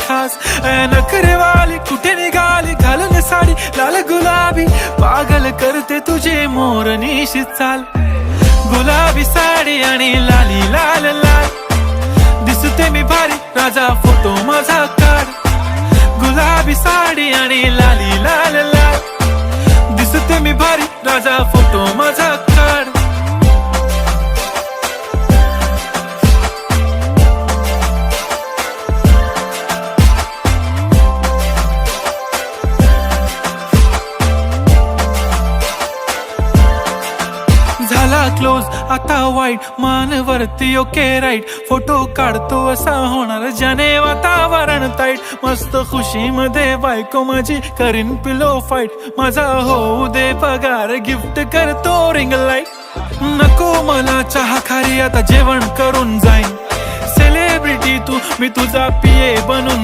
खास. नखरेवाली कुठे निघाली? घालून साडी लाल गुलाबी. पागल करते तुझे मोर निशित चाल. गुलाबी साडी आणि लाली लाल लाल. दिसते मी भारी राजा फोटो माझा काढ. गुलाबी साडी आणि लाली लाल लाल. दिसते मी भारी राजा फोटो झाला क्लोज आता वाईट मानवरती ओके राईट फोटो काढतो असा होणार जने वातावरण ताईट मस्त खुशी मध्ये बायको माझी करीन पिलो फाईट माझा होऊ दे पगार गिफ्ट करतो रिंग लाइट नको मला चहा खारी आता जेवण करून जाईन. सेलिब्रिटी तू मी तुझा पिये बनून